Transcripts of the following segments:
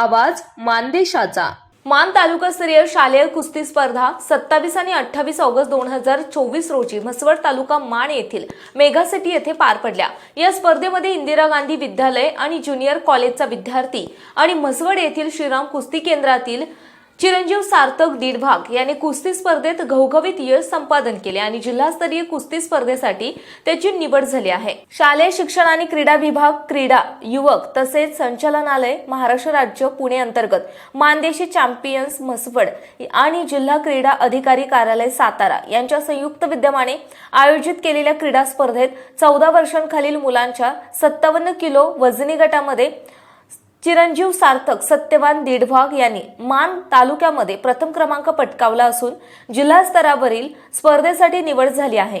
आवाज मानदेशाचा. मान तालुकास्तरीय शालेय कुस्ती स्पर्धा सत्तावीस आणि अठ्ठावीस ऑगस्ट दोन हजार चोवीस रोजी म्हसवड तालुका माण येथील मेगासिटी येथे पार पडल्या. या स्पर्धेमध्ये इंदिरा गांधी विद्यालय आणि ज्युनियर कॉलेजचा विद्यार्थी आणि म्हसवड येथील श्रीराम कुस्ती केंद्रातील चिरंजीव सार्थक दीडभाग याने कुस्ती स्पर्धेत घवघवीत यश संपादन केले आणि जिल्हास्तरीय कुस्ती स्पर्धेसाठी त्याची निवड झाली आहे. शालेय शिक्षण आणि क्रीडा विभाग क्रीडा युवक तसेच संचालनालय महाराष्ट्र राज्य पुणे अंतर्गत मानदेशी चॅम्पियन्स म्हसवड आणि जिल्हा क्रीडा अधिकारी कार्यालय सातारा यांच्या संयुक्त विद्यमाने आयोजित केलेल्या क्रीडा स्पर्धेत चौदा वर्षांखालील मुलांच्या सत्तावन्न किलो वजनी गटामध्ये चिरंजीव सार्थक सत्यवान दीडभाग यांनी मान तालुक्यामध्ये प्रथम क्रमांक पटकावला असून जिल्हा स्तरावरील स्पर्धेसाठी निवड झाली आहे.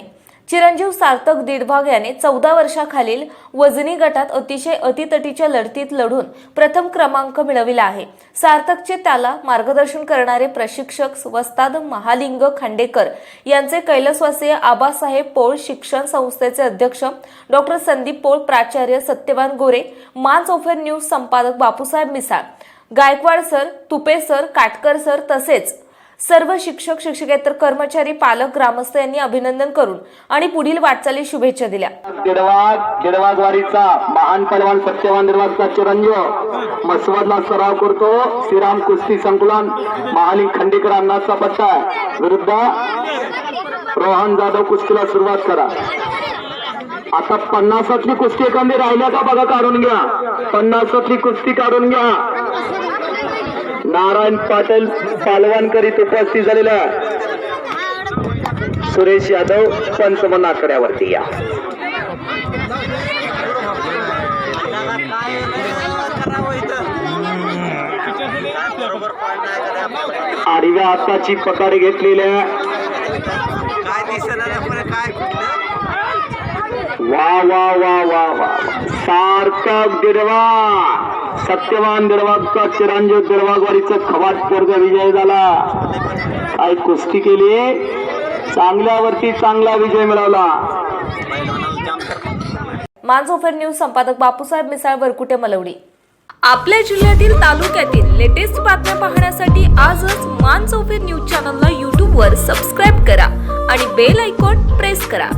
चिरंजीव सार्थक दिडभाग याने चौदा वर्षाखालील वजनी गटात अतिशय अतितटीच्या लढतीत लढून प्रथम क्रमांक मिळविला आहे. सार्थकचे त्याला मार्गदर्शन करणारे प्रशिक्षक वस्ताद महालिंग खांडेकर यांचे कैलासवासीय आबासाहेब पोळ शिक्षण संस्थेचे अध्यक्ष डॉक्टर संदीप पोळ प्राचार्य सत्यवान गोरे मान ओफेर न्यूज संपादक Bapusaheb Misal Gaikwad sir Tupe sir Katkar sir तसेच सर्व शिक्षक शिक्षकेतर कर्मचारी पालक ग्रामस्थ यांनी अभिनंदन करून आणि पुढील वाटचाली शुभेच्छा दिल्या. महान पलवान सत्यवान निर्वासचा चिरंजीव मसवदला सराव करतो श्रीराम कुस्ती संकुलन महाली खंडेकर अण्णाचा पट्टा विरुद्ध रोहन जाधव कुस्तीला सुरुवात करा. आता पन्नासातली कुस्ती एखादी राहिल्या का बघा काढून घ्या. पन्नासातली कुस्ती काढून घ्या. नारायण पाटील पालवानकर इथे उपस्थित झालेल्या सुरेश यादव पंचमन आकड्यावरती या. आडव्या हाताची पकड घेतलेल्या काय दिसणार वा वा वा वा वा. सार्थक दिरवा सत्यवान दिडवागचा चिरंजीव दिडवागवाडीचा खवाट वर्ग विजय झाला. काय कुस्ती केली. चांगल्यावरती चांगला विजय मिळवला. मान चौफेर न्यूज संपादक बापूसाहेब मिसाळ वरकुटे मलवडी. आपल्या जिल्ह्यातील तालुक्यातील लेटेस्ट बातम्या पाहण्यासाठी आजच मान चौफेर न्यूज चॅनलला यूट्यूबवर सबस्क्राईब करा आणि बेल आयकॉन प्रेस करा.